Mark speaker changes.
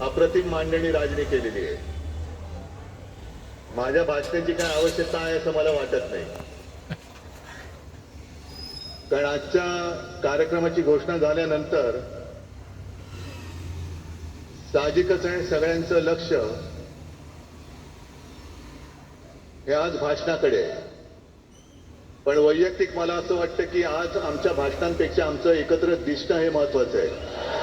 Speaker 1: अप्रतिम मांडणी राजने केलेली आहे. माझ्या भाषणाची काय आवश्यकता आहे असं मला वाटत नाही. कारण आजच्या कार्यक्रमाची घोषणा झाल्यानंतर साहजिकच आहे सगळ्यांचं लक्ष हे आज भाषणाकडे आहे. पण वैयक्तिक मला असं वाटतं की आज आमच्या भाषणांपेक्षा आमचं एकत्र दिसणं हे महत्वाचं आहे.